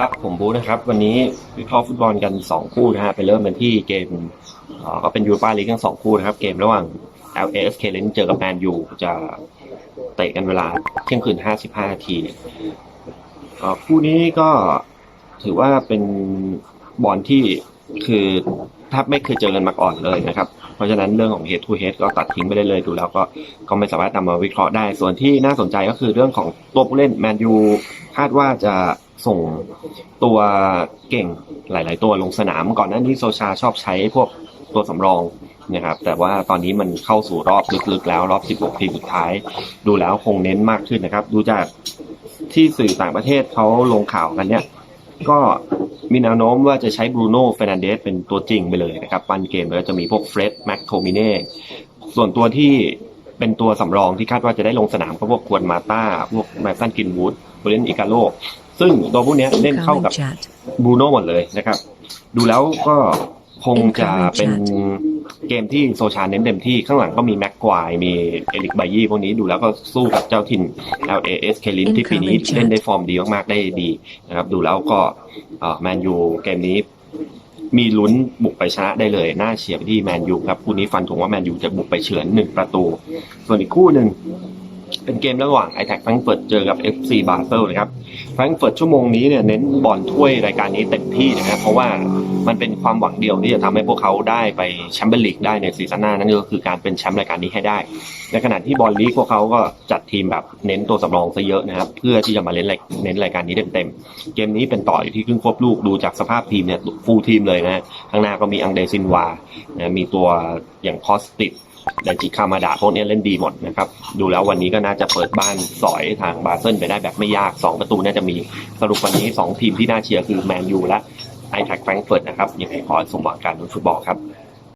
ครับ ผมบูนะครับ วันนี้วิเคราะห์ฟุตบอลกัน 2 คู่นะฮะไปเริ่มกันที่เกมก็เป็นยูฟ่าลีกทั้งสองคู่นะครับ เกมระหว่าง LAS k เลนเจอกับแมนยูจะเตะกันเวลาเที่ยงคืน 55 นาทีคู่นี้ก็ถือว่าเป็นบอลที่คือถ้าไม่เคยเจอกันมาก่อนเลยนะครับ เพราะฉะนั้นเรื่องของ head to head ก็ตัดทิ้งไปได้เลยดูแล้วก็ก็ไม่สามารถนำมาวิเคราะห์ได้ ส่วนที่น่าสนใจก็คือเรื่องของตัวผู้เล่นแมนยูคาดว่าจะ ส่งตัวเก่งหลาย ๆ ตัวลงสนาม ก่อนหน้านี้โซชาชอบใช้พวกตัวสำรองนะครับ แต่ว่าตอนนี้มันเข้าสู่รอบลึก ๆ แล้วรอบ 16 ทีมสุดท้าย ดูแล้วคงเน้นมากขึ้นนะครับ ดูจากที่สื่อต่างประเทศเขาลงข่าวกันเนี่ย ก็มีแนวโน้มว่าจะใช้บรูโน่เฟรนันเดสเป็นตัวจริงไปเลยนะครับ ปันเกมแล้วจะมีพวกเฟร็ดแม็กโทมิเน่ส่วนตัวที่เป็นตัวสำรองที่คาดว่าจะได้ลงสนามก็พวกควนมาต้าพวกแมสันกินวูดเบรนอิกาโล ซึ่งตัวพวกเนี้ยเล่นเข้ากับ Incoming chat. บรูโน่หมดเลยนะครับ ดูแล้วก็คงจะเป็นเกมที่โซชาเน้นเต็มที่ข้างหลังก็มีแม็กควายมีเอลิกไบยี่พวกนี้ดูแล้วก็สู้กับเจ้าถิ่น LAS เคลินที่ปีนี้ Incoming chat เล่นได้ฟอร์มดีมากๆได้ดีนะครับ ดูแล้วก็แมนยูเกมนี้มีลุ้นบุกไปชนะได้เลย น่าเชียร์ไปที่แมนยูครับ คู่นี้ฟันธงว่าแมนยูจะบุกไปเฉือนหนึ่งประตู ส่วนอีกคู่หนึ่ง เป็นเกมระหว่างไอแท็กแฟรงก์เฟิร์ตเจอกับ FC บาเซลนะครับแฟรงก์เฟิร์ตชั่วโมงนี้เนี่ยเน้นบอลถ้วยรายการนี้เต็มที่นะครับเพราะว่ามันเป็นความหวังเดียวที่จะทำให้พวกเขาได้ไปแชมเปี้ยนลีกได้ในซีซั่นหน้านั่นก็คือการเป็นแชมป์รายการนี้ให้ได้ ในขณะที่บอลลีกพวกเขาก็จัดทีมแบบเน้นตัวสำรองซะเยอะนะครับเพื่อที่จะมาเล่นเน้นรายการนี้เต็มๆเกมนี้เป็นต่ออยู่ที่ครึ่งควบลูกดูจากสภาพทีมเนี่ยฟูลทีมเลยนะฮะข้างหน้าก็มีอังเดซินวานะมีตัวอย่างคอสติด แดจิคามาดาพวกนี้เล่นดีหมดนะครับ ดูแล้ววันนี้ก็น่าจะเปิดบ้านสอยทางบาเซิลไปได้แบบไม่ยาก 2 ประตูน่าจะมีสรุปวันนี้ 2 ทีมที่น่าเชียร์คือแมนยูและไอแท็กแฟรงก์เฟิร์ตนะครับยังไงขอสมหวังการดูฟุตบอลครับ